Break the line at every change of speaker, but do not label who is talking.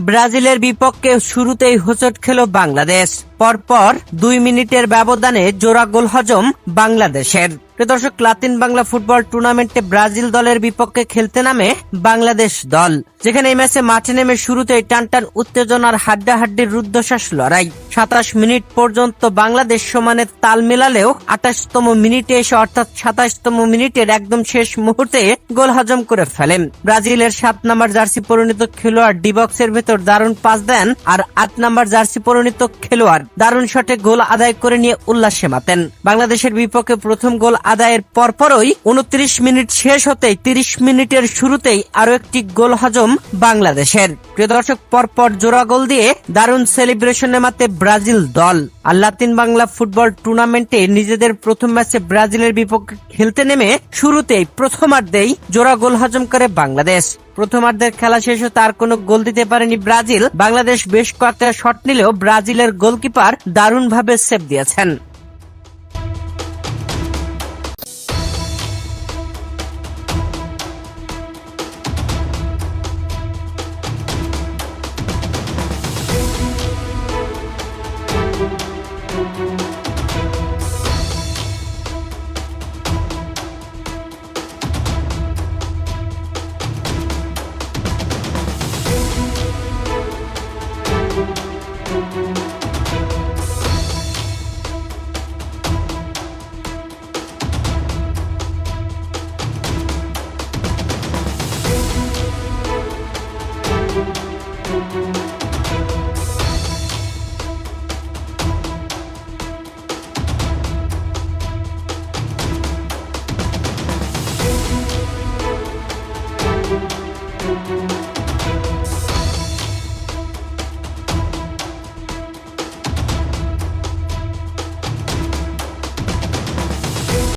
ব্রাজিলের বিপক্ষে শুরুতেই হোঁচট খেল বাংলাদেশ। পরপর দুই মিনিটের ব্যবধানে জোড়া গোল হজম বাংলাদেশের। দর্শক, লাতিন বাংলা ফুটবল টুর্নামেন্টে ব্রাজিল দলের বিপক্ষে খেলতে নামে বাংলাদেশ দল, যেখানে এই ম্যাচে মাঠে নেমে শুরুতেই টানটান উত্তেজনার হাড্ডাহাড্ডির রুদ্ধশ্বাস লড়াই। সাতাশ মিনিট পর্যন্ত বাংলাদেশ সমানে তাল মেলালেও আঠাশতম মিনিটে এসে অর্থাৎ সাতাশতম মিনিটের একদম শেষ মুহূর্তে গোল হজম করে ফেলেন। ব্রাজিলের সাত নাম্বার জার্সি পরিণত খেলোয়াড় ডিবক্সের ভেতর দারুণ পাস দেন আর আট নাম্বার জার্সি পরিণত খেলোয়াড় দারুণ শটে গোল আদায় করে নিয়ে উল্লাসে মাতেন। বাংলাদেশের বিপক্ষে প্রথম গোল আদায়ের পরপরই উনত্রিশ মিনিট শেষ হতেই তিরিশ মিনিটের শুরুতেই আরও একটি গোল হজম বাংলাদেশের। প্রিয় দর্শক, পরপর জোড়া গোল দিয়ে দারুণ সেলিব্রেশনে মাতে ব্রাজিল দল। আর লাতিন বাংলা ফুটবল টুর্নামেন্টে নিজেদের প্রথম ম্যাচে ব্রাজিলের বিপক্ষে খেলতে নেমে শুরুতেই প্রথমার্ধেই জোড়া গোল হজম করে বাংলাদেশ। প্রথমার্ধের খেলা শেষে তার কোনো গোল দিতে পারেনি ব্রাজিল। বাংলাদেশ বেশ কয়েকটা শট নিলেও ব্রাজিলের গোলকিপার দারুণভাবে সেভ দিয়েছেন। Thank you.